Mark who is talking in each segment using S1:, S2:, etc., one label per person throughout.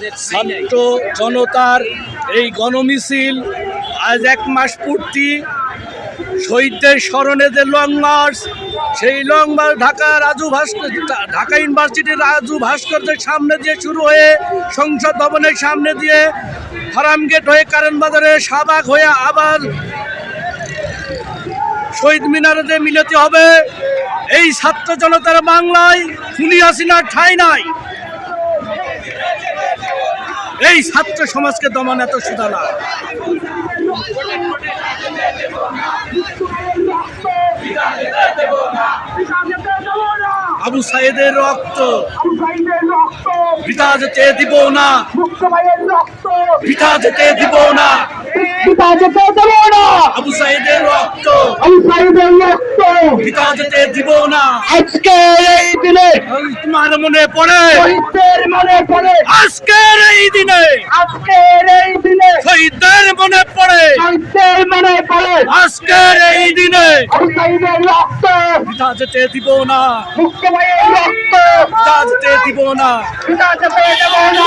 S1: ছাত্র জনতার এই গণমিছিল আজ এক মাস পূর্তি শহীদদের স্মরণে যে লং মার্চ, সেই লং মার্চ ঢাকা রাজু ভাস্কর ঢাকা ইউনিভার্সিটির রাজু ভাস্কর্যের সামনে দিয়ে শুরু হয়ে সংসদ ভবনের সামনে দিয়ে ফার্ম গেট হয়ে কারেন্ট বাজারে শাহবাগ হয়ে আবার শহীদ মিনারে যে মিলতে হবে। এই ছাত্র জনতার বাংলায় খুনি হাসিনার ঠাঁই নাই। এই ছাত্র সমাজকে দমন এত সুদা না আবু সাইদের রক্ত। পিতা যেতে দিব না। পিতা যেতে দিব না আবু সাইদের রক্ত পিতা দিব না।
S2: আজকে এই দিনে
S1: তোমার মনে পড়ে?
S2: শহীদদের মনে পড়ে।
S1: আজকের এই দিনে
S2: আজকের এই দিনে
S1: শহীদদের মনে পড়ে।
S2: শহীদদের মনে পড়ে।
S1: আজকের এই দিনে
S2: শহীদের রক্ত।
S1: দিব না।
S2: মুক্ত ভাইয়ের রক্ত
S1: দিব না।
S2: দেব না।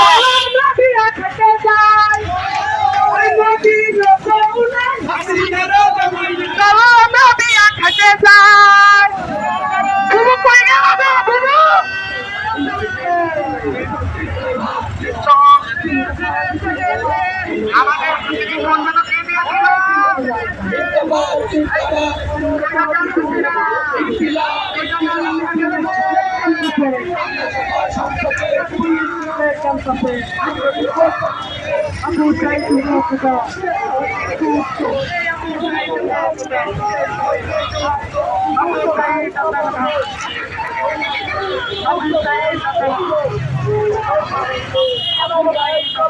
S2: আবু চাই Thank you.